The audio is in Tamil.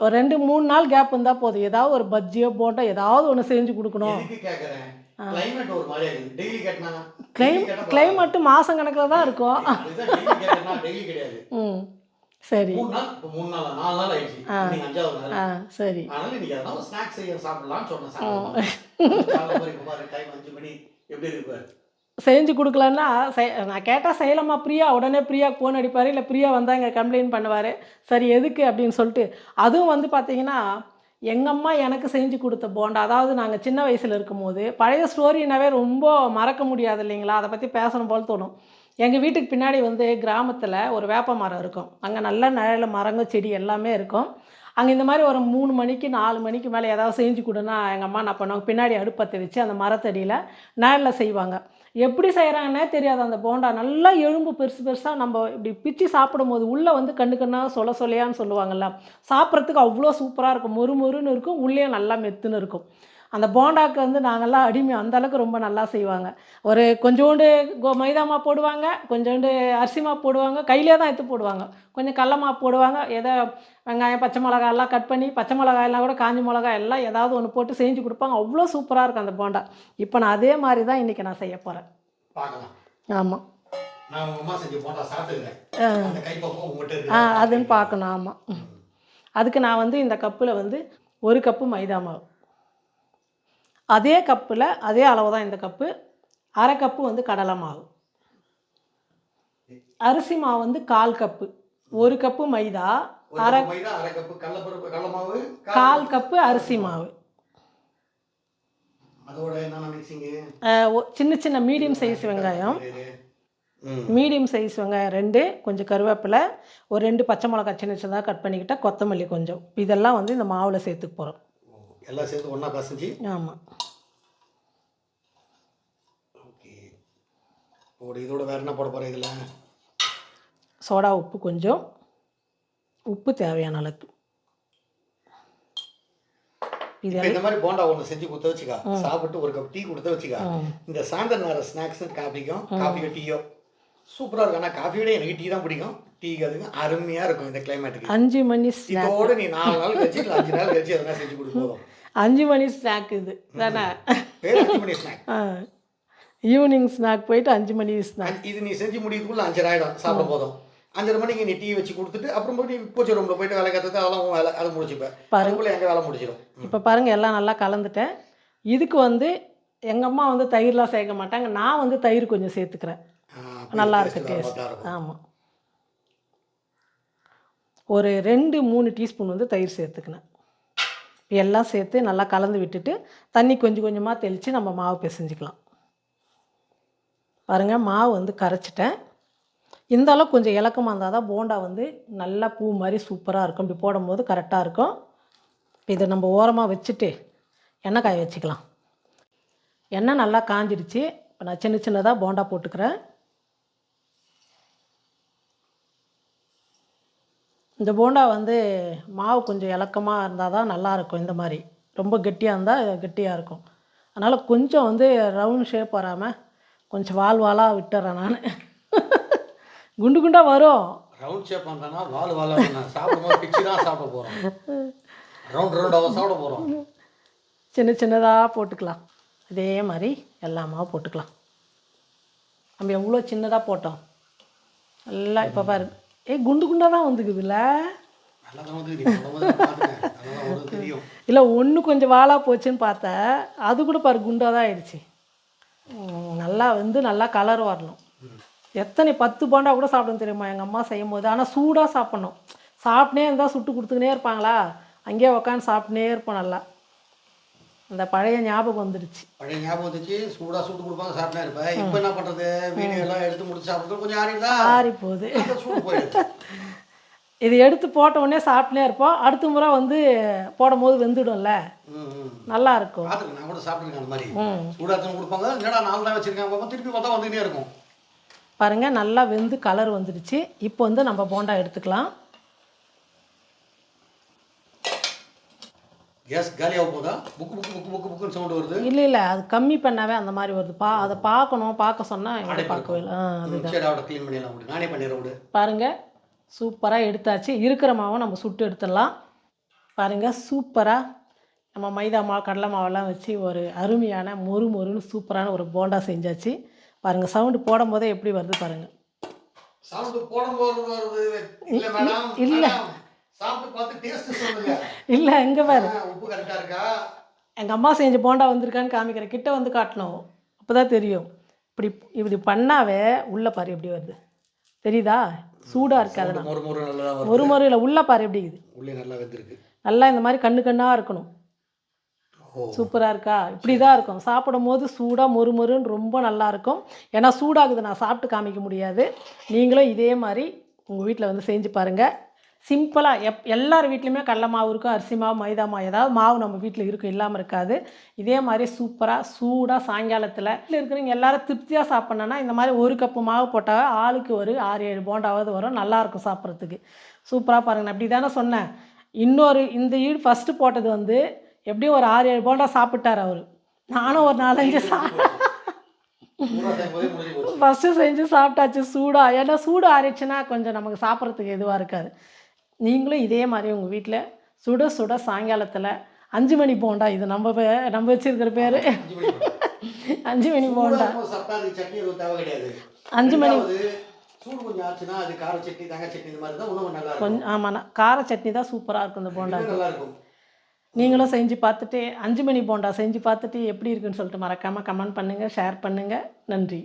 ஒரு ரெண்டு மூணு நாள் கேப் இருந்தால் போதும் ஏதாவது ஒரு பஜ்ஜியோ போட்டோ ஏதாவது ஒன்று செஞ்சு கொடுக்கணும் கிளைமேட் மாதம் கணக்கில் தான் இருக்கும் ம் சரி ஆ சரி சாப்பிடலாம்னு சொன்னேன் செஞ்சு கொடுக்கலன்னா நான் கேட்டால் செய்யலாமா? பிரியா? உடனே பிரியா ஃபோன் அடிப்பார். இல்லை பிரியா வந்தால் இங்கே கம்ப்ளைண்ட் பண்ணுவார். சரி எதுக்கு? அப்படின்னு சொல்லிட்டு அதுவும் வந்து பார்த்தீங்கன்னா எங்கள் அம்மா எனக்கு செஞ்சு கொடுத்த போண்டா அதாவது நாங்கள் சின்ன வயசில் இருக்கும்போது பழைய ஸ்டோரினாவே ரொம்ப மறக்க முடியாது இல்லைங்களா? அதை பற்றி பேசணும் போல் தோணும். எங்கள் வீட்டுக்கு பின்னாடி வந்து கிராமத்தில் ஒரு வேப்ப மரம் இருக்கும். அங்கே நல்ல நிழல மரங்கள் செடி எல்லாமே இருக்கும். அங்கே இந்த மாதிரி ஒரு மூணு மணிக்கு நாலு மணிக்கு மேலே ஏதாவது செஞ்சு கொடுன்னா எங்கள் அம்மா நான் பண்ணுவாங்க? பின்னாடி அடுப்பத்தை வச்சு அந்த மரத்தடியில் நேரில் செய்வாங்க. எப்படி செய்கிறாங்கன்னே தெரியாது. அந்த போண்டா நல்லா எலும்பு பெருசு பெருசாக நம்ம இப்படி பிச்சு சாப்பிடும்போது உள்ளே வந்து கண்ணு கண்ணாக சொல்ல சொலையான்னு சொல்லுவாங்கள்ல சாப்பிட்றதுக்கு அவ்வளோ சூப்பராக இருக்கும். மொறு மொறுன்னு இருக்கும். உள்ளே நல்லா மெத்துன்னு இருக்கும். அந்த போண்டாக்கு வந்து நாங்கள்லாம் அடிமை. அந்த அளவுக்கு ரொம்ப நல்லா செய்வாங்க. ஒரு கொஞ்சோண்டு கோ மைதா மாவு போடுவாங்க கொஞ்சோண்டு அரிசி மாவு போடுவாங்க கையிலே தான் எடுத்து போடுவாங்க. கொஞ்சம் கடல மாவு போடுவாங்க ஏதோ வெங்காயம் பச்சை மிளகாய் எல்லாம் கட் பண்ணி பச்சை மிளகாயெல்லாம் கூட காஞ்சி மிளகாய் எல்லாம் ஏதாவது ஒன்று போட்டு செஞ்சு கொடுப்பாங்க. அவ்வளோ சூப்பராக இருக்கும் அந்த போண்டா. இப்போ நான் அதே மாதிரி தான் இன்றைக்கி நான் செய்ய போகிறேன் ஆமாம் அதுன்னு பார்க்கணும். ஆமாம் அதுக்கு நான் வந்து இந்த கப்பில் வந்து ஒரு கப்பு மைதா மாவு. அதே கப்பில் அதே அளவு தான் இந்த கப்பு. அரை கப்பு வந்து கடலை மாவு. அரிசி மாவு வந்து கால் கப்பு. ஒரு கப்பு மைதா அரை கால் கப்பு. அரிசி மாவு. சின்ன சின்ன மீடியம் சைஸ் வெங்காயம். மீடியம் சைஸ் வெங்காயம் ரெண்டு கொஞ்சம் கருவேப்பிலை ஒரு ரெண்டு பச்சை மிளகாய் சின்ன சின்னதாக கட் பண்ணிக்கிட்டா கொத்தமல்லி கொஞ்சம். இதெல்லாம் வந்து இந்த மாவில் சேர்த்துக்க போகிறோம் எல்லாம் சேர்த்து ஒன்றா பசஞ்சு? ஆமாம் ஓகே. ஒரு இதோட வேற என்ன போட போகிறேன் இதில்? சோடா உப்பு கொஞ்சம். உப்பு தேவையான அளவுக்கு. இந்த மாதிரி போண்டா ஒன்று செஞ்சு கொடுத்து வச்சுக்கா. சாப்பிட்டு ஒரு கப் டீ கொடுத்து வச்சுக்கா. இந்த சாயந்தர நேரம் ஸ்நாக்ஸ் காஃபிக்கும் காஃபியோ டீயோ சூப்பராக இருக்கும். ஆனால் காஃபியோட எனக்கு டீ தான் பிடிக்கும். டீக்கு அதுக்கு அருமையாக இருக்கும் இந்த கிளைமேட்டுக்கு அஞ்சு மணி இதோட நீ நாலு நாள் கழிச்சு இல்லை அஞ்சு நாள் கழிச்சு எதனா செஞ்சு கொடுக்க போதும். அஞ்சு மணி ஸ்நாக் இது. தானே? அஞ்சு மணி ஸ்நாக் ஈவினிங் ஸ்நாக் போயிட்டு அஞ்சு மணி ஸ்நாக் இது நீ செஞ்சு முடியதுக்குள்ள அஞ்சரை ஆகிடும் சாப்பிட போதும். அஞ்சரை மணிக்கு நீ டீ வச்சு கொடுத்துட்டு அப்புறம் போய் நீ பூச்சி ரூமில் போயிட்டு வேலை கற்றுட்டு அதெல்லாம் வேலை அதை முடிச்சுப்பேன் அதுக்குள்ளே எங்கள் வேலை முடிச்சிடும் இப்போ பாருங்கள் எல்லாம் நல்லா கலந்துட்டேன். இதுக்கு வந்து எங்கள் அம்மா வந்து தயிர்லாம் சேர்க்க மாட்டாங்க. நான் வந்து தயிர் கொஞ்சம் சேர்த்துக்கிறேன். நல்லா இருக்கு. டேஸ்ட் ஆமாம் ஒரு ரெண்டு மூணு டீஸ்பூன் வந்து தயிர் சேர்த்துக்கினேன். எல்லாம் சேர்த்து நல்லா கலந்து விட்டுட்டு தண்ணி கொஞ்சம் கொஞ்சமாக தெளித்து நம்ம மாவு பிசைஞ்சுக்கலாம். பாருங்கள் மாவு வந்து கரைச்சிட்டேன். இந்த அளவுக்கு கொஞ்சம் இலக்கமாக இருந்தால் தான் போண்டா வந்து நல்லா பூ மாதிரி சூப்பராக இருக்கும். இப்படி போடும்போது கரெக்டாக இருக்கும். இதை நம்ம ஓரமாக வச்சுட்டு எண்ணெய் காய வச்சுக்கலாம். எண்ணெய் நல்லா காஞ்சிடுச்சு இப்போ நான் சின்ன சின்னதாக போண்டா போட்டுக்கிறேன். இந்த போண்டா வந்து மாவு கொஞ்சம் இலக்கமாக இருந்தால் தான் நல்லாயிருக்கும் இந்த மாதிரி. ரொம்ப கெட்டியாக இருந்தால் கெட்டியாக இருக்கும். அதனால் கொஞ்சம் வந்து ரவுண்ட் ஷேப் வராமல் கொஞ்சம் வால் வாலாக விட்டுறேன் நான். குண்டு குண்டாக வரும். ரவுண்ட் ஷேப் வந்தானா வால் வாலாக நான் சாப்பிடும்போது பிச்சு தான் சாப்பிட போகிறோம் ரவுண்ட் ரவுண்டாக சாப்பிட போகிறோம் சின்ன சின்னதாக போட்டுக்கலாம். இதே மாதிரி எல்லா மாவும் போட்டுக்கலாம். நம்ம எவ்வளோ சின்னதாக போட்டோம்? நல்லா இப்போ பாரு. ஏ குண்டு குண்டாக தான் வந்துக்குதுல்ல? இல்லை ஒன்று கொஞ்சம் வாழா போச்சுன்னு பார்த்தேன் அது கூட பாரு குண்டாக தான் ஆயிடுச்சு. நல்லா வந்து நல்லா கலர் வரணும். எத்தனை பத்து போண்டா கூட சாப்பிடணும் தெரியுமா? எங்கள் அம்மா செய்யும் போது ஆனால் சூடாக சாப்பிட்ணும். சாப்பிட்னே இருந்தால் சுட்டு கொடுத்துக்கினே இருப்பாங்களா? அங்கேயே உட்காந்து சாப்பிட்னே இருப்போம் நல்லா. அந்த பழைய ஞாபகம் வந்துடுச்சு பழைய ஞாபகம் வந்துச்சு. சூடாக சூடு கொடுப்பாங்க சாப்பிட்டே இருப்பேன் இப்போ என்ன பண்ணுறது வீடியோ எல்லாம் எடுத்து முடிச்சு சாப்பிட்றது கொஞ்சம் ஆறிடுதா? ஆறி போகுது சூடு போயிடுது இது எடுத்து போட்ட உடனே சாப்பிட்டுனே இருப்போம். அடுத்த முறை வந்து போடும் போது வெந்துடும்ல நல்லா இருக்கும். நான் கூட சாப்பிட்ருக்கேன் அந்த மாதிரி. சூடாக கொடுப்பாங்க. என்னடா நாலு தான் வச்சிருக்கேன் பார்ப்போம் திருப்பி பார்த்தா வந்துக்கிட்டே இருக்கும். பாருங்கள் நல்லா வெந்து கலர் வந்துடுச்சு இப்போ வந்து நம்ம போண்டா எடுத்துக்கலாம். கேஸ் காலியாக போதா? புக்கு புக்கு புக்கு புக்கு புக்குன்னு சவுண்டு வருது. இல்லை இல்லை அது கம்மி பண்ணாவே அந்த மாதிரி வருது. பா அதை பார்க்கணும் பார்க்க சொன்னால் எங்களை பார்க்கவே இல்லை சரி அவட க்ளீன் பண்ணிடலாம் விடு. நானே பண்ணிடுறேன் விடு. பாருங்கள் சூப்பராக எடுத்தாச்சு. இருக்கிற மாவை நம்ம சுட்டு எடுத்துடலாம். பாருங்கள் சூப்பராக நம்ம மைதா மாவு கடலை மாவெல்லாம் வச்சு ஒரு அருமையான மொறு மொறுன்னு சூப்பரான ஒரு போண்டா செஞ்சாச்சு. பாருங்கள் சவுண்டு போடும் போதே எப்படி வருது பாருங்கள் சவுண்டு போடும்போது வருது. இல்ல இல்ல. மேடம், சாப்பிட்டு பார்த்து டேஸ்ட் சொல்லுங்க. இல்லை எங்கே பாரு. ஆ, உப்பு கரெக்டா இருக்கா? எங்கள் அம்மா செஞ்ச போண்டா வந்திருக்கான்னு காமிக்கிறேன் கிட்ட வந்து காட்டணும். அப்போ தான் தெரியும். இப்படி இப்படி பண்ணாவே உள்ளே பாரு எப்படி வருது. தெரியுதா? சூடாக இருக்காது ஒரு முறை இல்லை உள்ளே பாரு எப்படி இருக்குது. நல்லா வெந்திருக்கு. நல்லா இந்த மாதிரி கண்ணு கண்ணாக இருக்கணும். சூப்பராக இருக்கா? இப்படி தான் இருக்கும். சாப்பிடும் போது சூடாக மொறு மொறுன்னு ரொம்ப நல்லா இருக்கும். ஏன்னா சூடாகுது நான் சாப்பிட்டு காமிக்க முடியாது. நீங்களும் இதே மாதிரி உங்கள் வீட்டில் வந்து செஞ்சு பாருங்கள் சிம்பிளாக எப் எல்லார் வீட்லேயுமே கடல மாவு இருக்கும் அரிசி மாவு மைதா மாவு ஏதாவது மாவு நம்ம வீட்டில் இருக்கும் இல்லாமல் இருக்காது. இதே மாதிரி சூப்பராக சூடாக சாயங்காலத்தில் வீட்டில் இருக்கிறவங்க எல்லாரும் திருப்தியாக சாப்பிட்ணுன்னா இந்த மாதிரி ஒரு கப்பு மாவு போட்டால் ஆளுக்கு ஒரு ஆறு ஏழு போண்டாவது வரும். நல்லாயிருக்கும் சாப்பிட்றதுக்கு. சூப்பராக பாருங்கள் அப்படி தானே சொன்னேன். இன்னொரு இந்த ஈடு ஃபஸ்ட்டு போட்டது வந்து எப்படியும் ஒரு ஆறு ஏழு போண்டா சாப்பிட்டார் அவர். நானும் ஒரு நாலஞ்சு சா ஃபஸ்ட்டு செஞ்சு சாப்பிட்டாச்சு சூடாக ஏன்னா சூடு ஆறிடுச்சுன்னா கொஞ்சம் நமக்கு சாப்பிட்றதுக்கு எதுவாக இருக்காது. நீங்களும் இதே மாதிரி உங்கள் வீட்டில் சுட சுட சாயங்காலத்தில் அஞ்சு மணி போண்டா இது நம்ம பே- நம்ம வச்சிருக்கிற பேர். அஞ்சு மணி போண்டா. அஞ்சு மணி கொஞ்சம் ஆமாண்ணா கார சட்னி தான் சூப்பராக இருக்கும். இந்த போண்டா நீங்களும் செஞ்சு பார்த்துட்டு அஞ்சு மணி போண்டா செஞ்சு பார்த்துட்டு எப்படி இருக்குன்னு சொல்லிட்டு மறக்காமல் கமெண்ட் பண்ணுங்கள் ஷேர் பண்ணுங்கள் நன்றி.